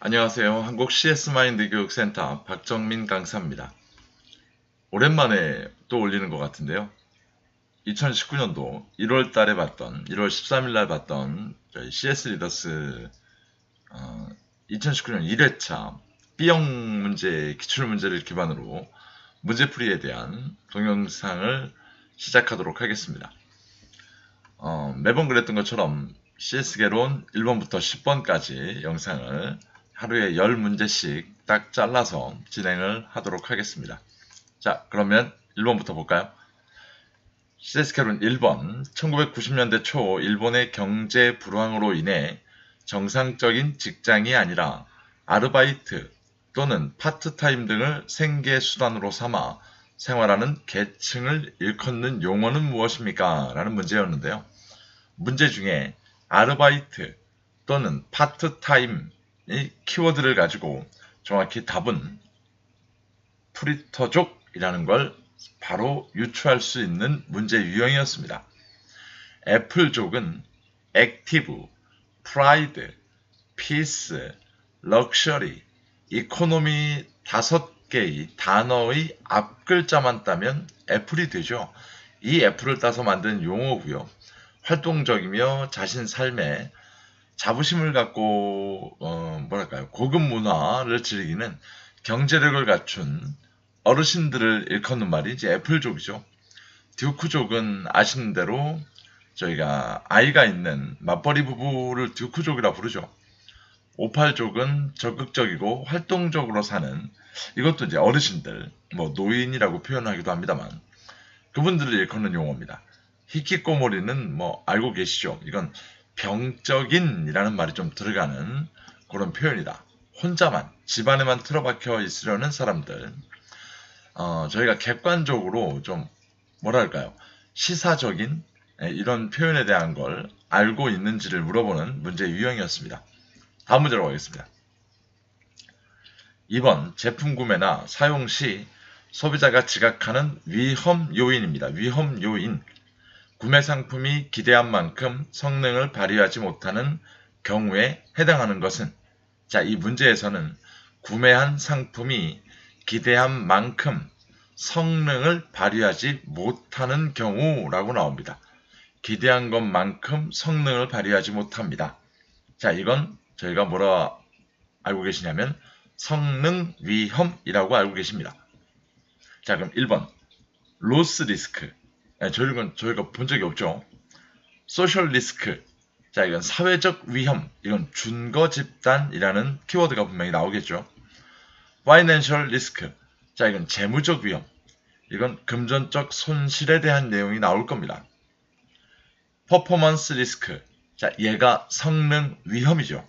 안녕하세요. 한국 CS 마인드 교육센터 박정민 강사입니다. 오랜만에 또 올리는 것 같은데요. 2019년도 1월 달에 봤던, 1월 13일 날 봤던 저희 CS 리더스 어, 2019년 1회차 B형 문제, 기출 문제를 기반으로 문제풀이에 대한 동영상을 시작하도록 하겠습니다. 어, 매번 그랬던 것처럼 CS개론 1번부터 10번까지 영상을 하루에 10문제씩 딱 잘라서 진행을 하도록 하겠습니다. 자, 그러면 1번부터 볼까요? CS개론 1번 1990년대 초 일본의 경제 불황으로 인해 정상적인 직장이 아니라 아르바이트 또는 파트타임 등을 생계 수단으로 삼아 생활하는 계층을 일컫는 용어는 무엇입니까? 라는 문제였는데요. 문제 중에 아르바이트 또는 파트타임 이 키워드를 가지고 정확히 답은 프리터족이라는 걸 바로 유추할 수 있는 문제 유형이었습니다. 애플족은 액티브, 프라이드, 피스, 럭셔리, 이코노미 다섯 개의 단어의 앞글자만 따면 애플이 되죠. 이 애플을 따서 만든 용어고요. 활동적이며 자신 삶에 자부심을 갖고 어, 뭐랄까요 고급 문화를 즐기는 경제력을 갖춘 어르신들을 일컫는 말이 이제 애플족이죠. 듀크족은 아시는 대로 저희가 아이가 있는 맞벌이 부부를 듀크족이라 부르죠. 오팔족은 적극적이고 활동적으로 사는 이것도 이제 어르신들, 뭐 노인이라고 표현하기도 합니다만 그분들을 일컫는 용어입니다. 히키꼬모리는 뭐 알고 계시죠? 이건 병적인이라는 말이 좀 들어가는 그런 표현이다. 혼자만 집안에만 틀어박혀 있으려는 사람들. 어, 저희가 객관적으로 좀 뭐랄까요 시사적인 예, 이런 표현에 대한 걸 알고 있는지를 물어보는 문제 유형이었습니다. 다음 문제로 가겠습니다. 2번 제품 구매나 사용 시 소비자가 지각하는 위험 요인입니다. 위험 요인. 구매 상품이 기대한 만큼 성능을 발휘하지 못하는 경우에 해당하는 것은 자, 이 문제에서는 구매한 상품이 기대한 만큼 성능을 발휘하지 못하는 경우라고 나옵니다. 기대한 것만큼 성능을 발휘하지 못합니다. 자, 이건 저희가 뭐라 알고 계시냐면 성능 위험이라고 알고 계십니다. 자, 그럼 1번 로스 리스크 네, 저희가, 저희가 본 적이 없죠. 소셜 리스크. 자, 이건 사회적 위험. 이건 준거 집단이라는 키워드가 분명히 나오겠죠. 파이낸셜 리스크. 자, 이건 재무적 위험. 이건 금전적 손실에 대한 내용이 나올 겁니다. 퍼포먼스 리스크. 자, 얘가 성능 위험이죠.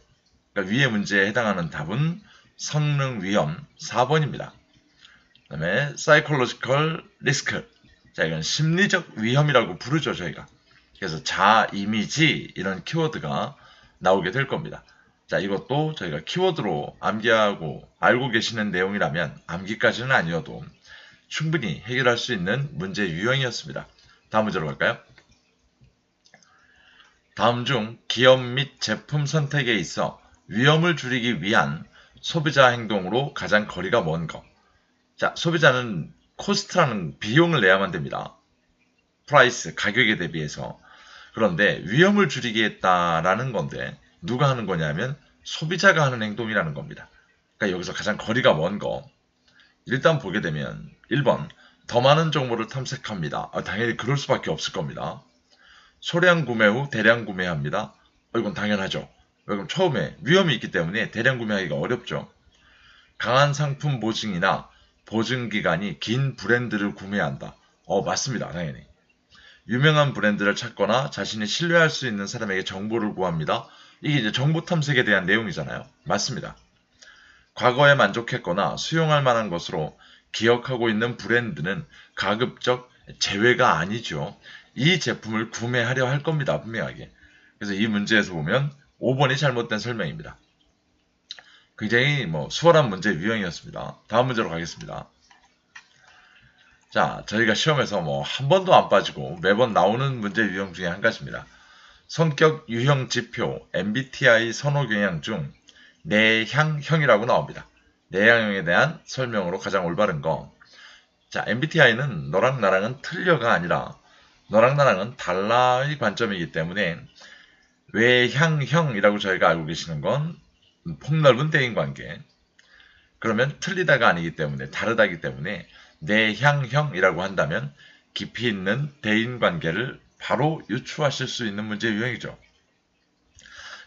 그러니까 위의 문제에 해당하는 답은 성능 위험 4번입니다. 그 다음에 사이콜로지컬 리스크. 자, 이건 심리적 위험이라고 부르죠, 저희가. 그래서 자, 이미지 이런 키워드가 나오게 될 겁니다. 자, 이것도 저희가 키워드로 암기하고 알고 계시는 내용이라면 암기까지는 아니어도 충분히 해결할 수 있는 문제 유형이었습니다. 다음 문제로 갈까요? 다음 중 기업 및 제품 선택에 있어 위험을 줄이기 위한 소비자 행동으로 가장 거리가 먼 것. 자, 소비자는 코스트라는 비용을 내야만 됩니다. 프라이스, 가격에 대비해서. 그런데 위험을 줄이겠다라는 건데 누가 하는 거냐면 소비자가 하는 행동이라는 겁니다. 그러니까 여기서 가장 거리가 먼 거. 일단 보게 되면 1번 더 많은 정보를 탐색합니다. 아, 당연히 그럴 수밖에 없을 겁니다. 소량 구매 후 대량 구매합니다. 어, 이건 당연하죠. 왜냐면 처음에 위험이 있기 때문에 대량 구매하기가 어렵죠. 강한 상품 보증이나 보증기간이 긴 브랜드를 구매한다. 어, 맞습니다. 당연히. 유명한 브랜드를 찾거나 자신이 신뢰할 수 있는 사람에게 정보를 구합니다. 이게 이제 정보 탐색에 대한 내용이잖아요. 맞습니다. 과거에 만족했거나 수용할 만한 것으로 기억하고 있는 브랜드는 가급적 제외가 아니죠. 이 제품을 구매하려 할 겁니다. 분명하게. 그래서 이 문제에서 보면 5번이 잘못된 설명입니다. 굉장히 뭐 수월한 문제 유형이었습니다. 다음 문제로 가겠습니다. 자, 저희가 시험에서 뭐 한 번도 안 빠지고 매번 나오는 문제 유형 중에 한 가지입니다. 성격 유형 지표 MBTI 선호 경향 중 내향형이라고 나옵니다. 내향형에 대한 설명으로 가장 올바른 거. 자, MBTI는 너랑 나랑은 틀려가 아니라 너랑 나랑은 달라의 관점이기 때문에 외향형이라고 저희가 알고 계시는 건 폭넓은 대인관계. 그러면 틀리다가 아니기 때문에 다르다기 때문에 내향형이라고 한다면 깊이 있는 대인관계를 바로 유추하실 수 있는 문제 유형이죠.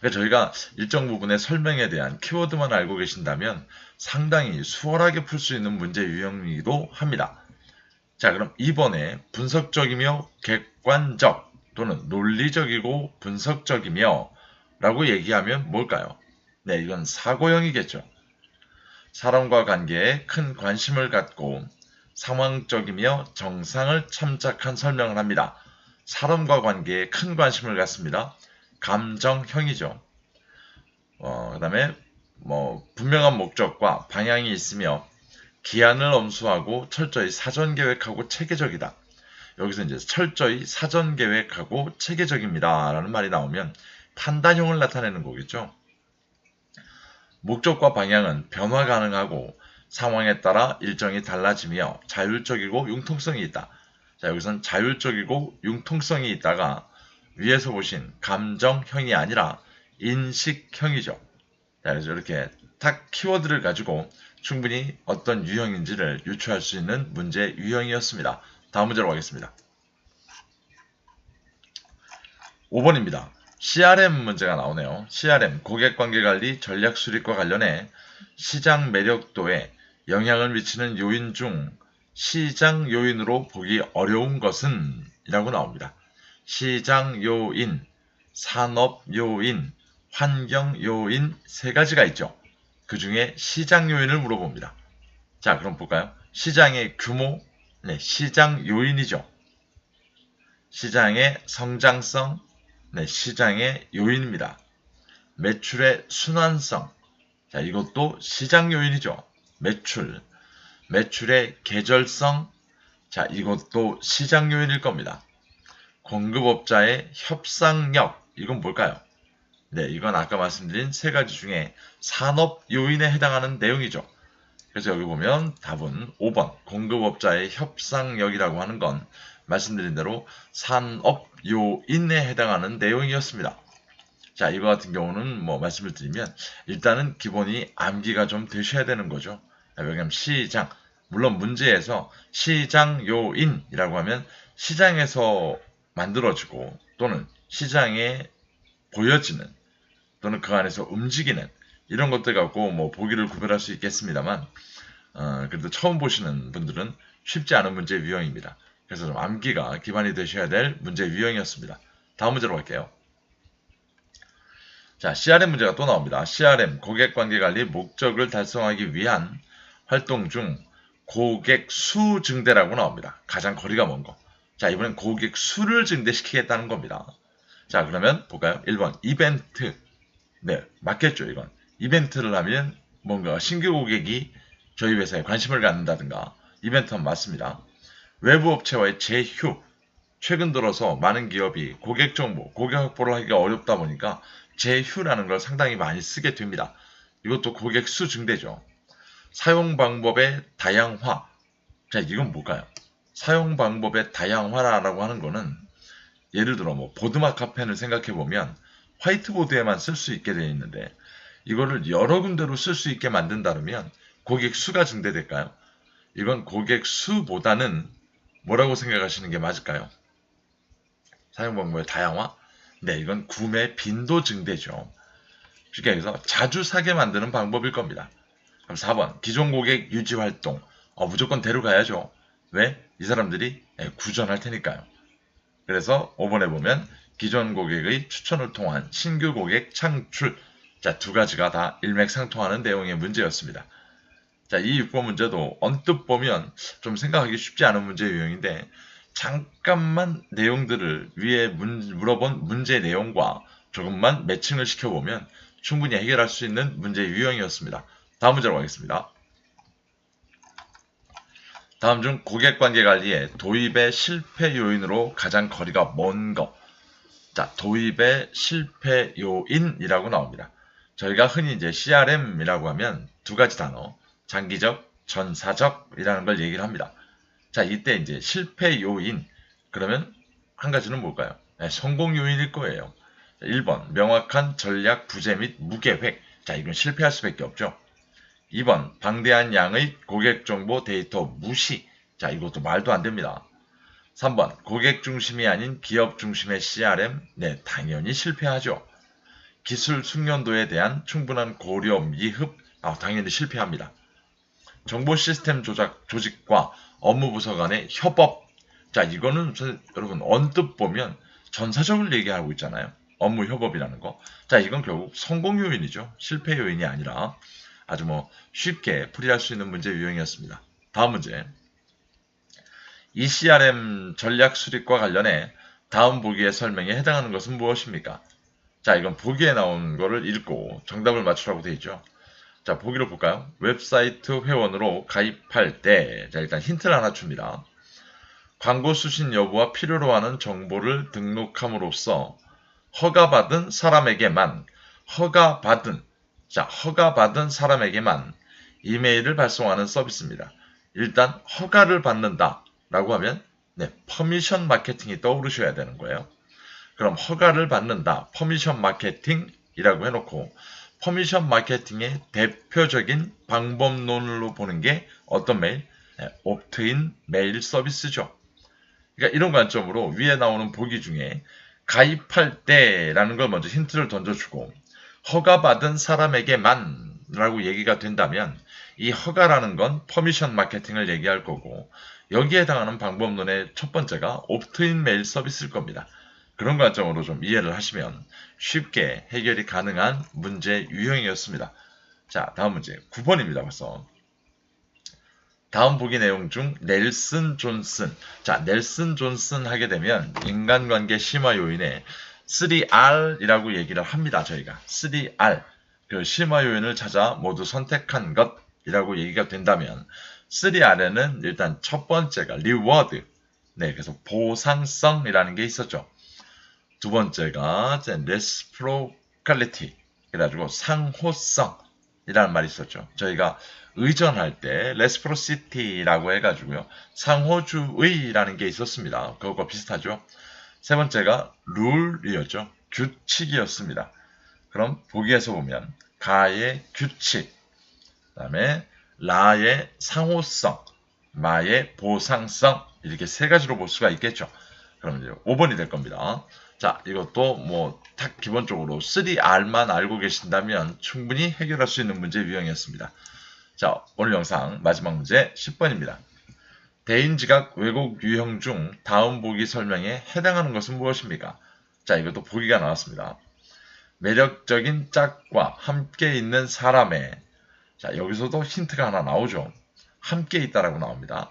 그러니까 저희가 일정 부분의 설명에 대한 키워드만 알고 계신다면 상당히 수월하게 풀 수 있는 문제 유형이기도 합니다. 자, 그럼 이번에 분석적이며 객관적 또는 논리적이고 분석적이며 라고 얘기하면 뭘까요? 네, 이건 사고형이겠죠. 사람과 관계에 큰 관심을 갖고 상황적이며 정상을 참작한 설명을 합니다. 사람과 관계에 큰 관심을 갖습니다. 감정형이죠. 어, 그 다음에 뭐 분명한 목적과 방향이 있으며 기한을 엄수하고 철저히 사전 계획하고 체계적이다. 여기서 이제 철저히 사전 계획하고 체계적입니다. 라는 말이 나오면 판단형을 나타내는 거겠죠. 목적과 방향은 변화 가능하고 상황에 따라 일정이 달라지며 자율적이고 융통성이 있다. 자, 여기선 자율적이고 융통성이 있다가 위에서 보신 감정형이 아니라 인식형이죠. 자, 그래서 이렇게 딱 키워드를 가지고 충분히 어떤 유형인지를 유추할 수 있는 문제 유형이었습니다. 다음 문제로 가겠습니다. 5번입니다. CRM 문제가 나오네요. CRM, 고객관계관리 전략 수립과 관련해 시장 매력도에 영향을 미치는 요인 중 시장 요인으로 보기 어려운 것은 이라고 나옵니다. 시장 요인, 산업 요인, 환경 요인 세 가지가 있죠. 그 중에 시장 요인을 물어봅니다. 자, 그럼 볼까요? 시장의 규모, 네, 시장 요인이죠. 시장의 성장성, 네, 시장의 요인입니다. 매출의 순환성. 자, 이것도 시장 요인이죠. 매출. 매출의 계절성. 자, 이것도 시장 요인일 겁니다. 공급업자의 협상력. 이건 뭘까요? 네, 이건 아까 말씀드린 세 가지 중에 산업 요인에 해당하는 내용이죠. 그래서 여기 보면 답은 5번 공급업자의 협상력이라고 하는 건 말씀드린 대로 산업 요인에 해당하는 내용이었습니다. 자, 이거 같은 경우는 뭐 말씀을 드리면 일단은 기본이 암기가 좀 되셔야 되는 거죠. 왜냐하면 시장, 물론 문제에서 시장 요인이라고 하면 시장에서 만들어지고 또는 시장에 보여지는 또는 그 안에서 움직이는 이런 것들 갖고 뭐 보기를 구별할 수 있겠습니다만 어, 그래도 처음 보시는 분들은 쉽지 않은 문제 유형입니다. 그래서 좀 암기가 기반이 되셔야 될 문제 유형이었습니다. 다음 문제로 갈게요. 자, CRM 문제가 또 나옵니다. CRM, 고객관계관리 목적을 달성하기 위한 활동 중 고객 수 증대라고 나옵니다. 가장 거리가 먼 거. 자, 이번엔 고객 수를 증대시키겠다는 겁니다. 자, 그러면 볼까요? 1번, 이벤트. 네, 맞겠죠, 이건. 이벤트를 하면 뭔가 신규 고객이 저희 회사에 관심을 갖는다든가 이벤트는 맞습니다. 외부 업체와의 재휴, 최근 들어서 많은 기업이 고객 정보, 고객 확보를 하기가 어렵다 보니까 재휴라는 걸 상당히 많이 쓰게 됩니다. 이것도 고객 수 증대죠. 사용 방법의 다양화. 자, 이건 뭘까요? 사용 방법의 다양화라고 하는 거는 예를 들어 뭐 보드마 카 펜을 생각해 보면 화이트보드에만 쓸 수 있게 되어 있는데 이거를 여러 군데로 쓸 수 있게 만든다면 고객 수가 증대될까요? 이건 고객 수보다는 뭐라고 생각하시는 게 맞을까요? 사용 방법의 다양화? 네, 이건 구매 빈도 증대죠. 쉽게 얘기해서 자주 사게 만드는 방법일 겁니다. 그럼 4번, 기존 고객 유지 활동. 어, 무조건 데려가야죠. 왜? 이 사람들이 예, 구전할 테니까요. 그래서 5번에 보면 기존 고객의 추천을 통한 신규 고객 창출. 자, 두 가지가 다 일맥상통하는 내용의 문제였습니다. 자, 이 6번 문제도 언뜻 보면 좀 생각하기 쉽지 않은 문제 유형인데 잠깐만 내용들을 위에 문, 물어본 문제 내용과 조금만 매칭을 시켜보면 충분히 해결할 수 있는 문제 유형이었습니다. 다음 문제로 가겠습니다. 다음 중 고객관계 관리의 도입의 실패 요인으로 가장 거리가 먼 것. 자, 도입의 실패 요인이라고 나옵니다. 저희가 흔히 이제 CRM이라고 하면 두 가지 단어, 장기적, 전사적이라는 걸 얘기를 합니다. 자, 이때 이제 실패 요인, 그러면 한 가지는 뭘까요? 네, 성공 요인일 거예요. 1번, 명확한 전략 부재 및 무계획. 자, 이건 실패할 수밖에 없죠. 2번, 방대한 양의 고객 정보 데이터 무시. 자, 이것도 말도 안 됩니다. 3번, 고객 중심이 아닌 기업 중심의 CRM. 네, 당연히 실패하죠. 기술 숙련도에 대한 충분한 고려 미흡. 아, 당연히 실패합니다. 정보 시스템 조작, 조직과 업무 부서 간의 협업. 자, 이거는 저, 여러분 언뜻 보면 전사적을 얘기하고 있잖아요. 업무 협업이라는 거. 자, 이건 결국 성공 요인이죠. 실패 요인이 아니라 아주 뭐 쉽게 풀이할 수 있는 문제 유형이었습니다. 다음 문제. ECRM 전략 수립과 관련해 다음 보기의 설명에 해당하는 것은 무엇입니까? 자, 이건 보기에 나온 거를 읽고 정답을 맞추라고 되어 있죠. 자, 보기를 볼까요? 웹사이트 회원으로 가입할 때, 자, 일단 힌트를 하나 줍니다. 광고 수신 여부와 필요로 하는 정보를 등록함으로써 허가받은 사람에게만, 허가받은, 자, 허가받은 사람에게만 이메일을 발송하는 서비스입니다. 일단 허가를 받는다 라고 하면 네, 퍼미션 마케팅이 떠오르셔야 되는 거예요. 그럼 허가를 받는다, 퍼미션 마케팅이라고 해놓고 퍼미션 마케팅의 대표적인 방법론으로 보는 게 어떤 메일? 네, 옵트인 메일 서비스죠. 그러니까 이런 관점으로 위에 나오는 보기 중에 가입할 때라는 걸 먼저 힌트를 던져주고 허가받은 사람에게만 라고 얘기가 된다면 이 허가라는 건 퍼미션 마케팅을 얘기할 거고 여기에 해당하는 방법론의 첫 번째가 옵트인 메일 서비스일 겁니다. 그런 관점으로 좀 이해를 하시면 쉽게 해결이 가능한 문제 유형이었습니다. 자, 다음 문제 9번입니다. 벌써. 다음 보기 내용 중 넬슨 존슨. 자, 넬슨 존슨 하게 되면 인간관계 심화 요인에 3R이라고 얘기를 합니다. 저희가 3R. 그 심화 요인을 찾아 모두 선택한 것이라고 얘기가 된다면 3R에는 일단 첫 번째가 reward. 네, 그래서 보상성이라는 게 있었죠. 두 번째가 레스프로칼리티 그래가지고 상호성이라는 말이 있었죠. 저희가 의전할 때 레스프로시티라고 해가지고요. 상호주의라는 게 있었습니다. 그것과 비슷하죠. 세 번째가 룰이었죠. 규칙이었습니다. 그럼 보기에서 보면 가의 규칙, 그 다음에 라의 상호성, 마의 보상성 이렇게 세 가지로 볼 수가 있겠죠. 그럼 이제 5번이 될 겁니다. 자, 이것도 뭐 딱 기본적으로 3R만 알고 계신다면 충분히 해결할 수 있는 문제 유형이었습니다. 자, 오늘 영상 마지막 문제 10번입니다. 대인지각 왜곡 유형 중 다음 보기 설명에 해당하는 것은 무엇입니까? 자, 이것도 보기가 나왔습니다. 매력적인 짝과 함께 있는 사람의 자, 여기서도 힌트가 하나 나오죠. 함께 있다라고 나옵니다.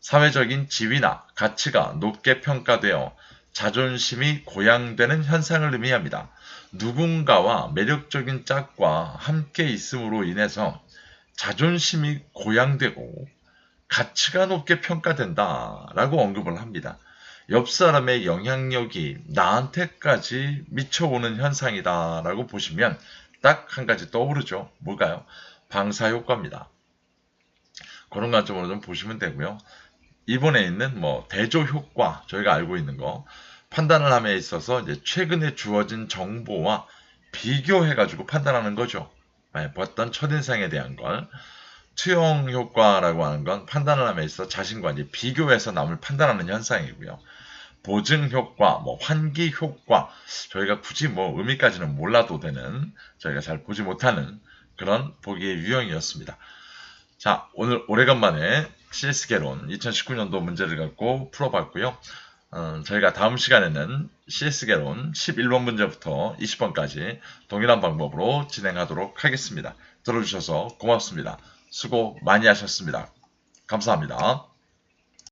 사회적인 지위나 가치가 높게 평가되어 자존심이 고양되는 현상을 의미합니다. 누군가와 매력적인 짝과 함께 있음으로 인해서 자존심이 고양되고 가치가 높게 평가된다 라고 언급을 합니다. 옆 사람의 영향력이 나한테까지 미쳐오는 현상이다 라고 보시면 딱 한 가지 떠오르죠. 뭘까요? 방사 효과입니다. 그런 관점으로 좀 보시면 되고요. 이번에 있는 뭐 대조 효과 저희가 알고 있는 거 판단을 함에 있어서 이제 최근에 주어진 정보와 비교해 가지고 판단하는 거죠. 네, 봤던 첫인상에 대한 걸 투영 효과라고 하는 건 판단을 함에 있어 자신과 이제 비교해서 남을 판단하는 현상이고요. 보증 효과, 뭐 환기 효과, 저희가 굳이 뭐 의미까지는 몰라도 되는 저희가 잘 보지 못하는 그런 보기의 유형이었습니다. 자, 오늘 오래간만에 CS 개론 2019년도 문제를 갖고 풀어봤고요. 어, 저희가 다음 시간에는 CS 개론 11번 문제부터 20번까지 동일한 방법으로 진행하도록 하겠습니다. 들어주셔서 고맙습니다. 수고 많이 하셨습니다. 감사합니다.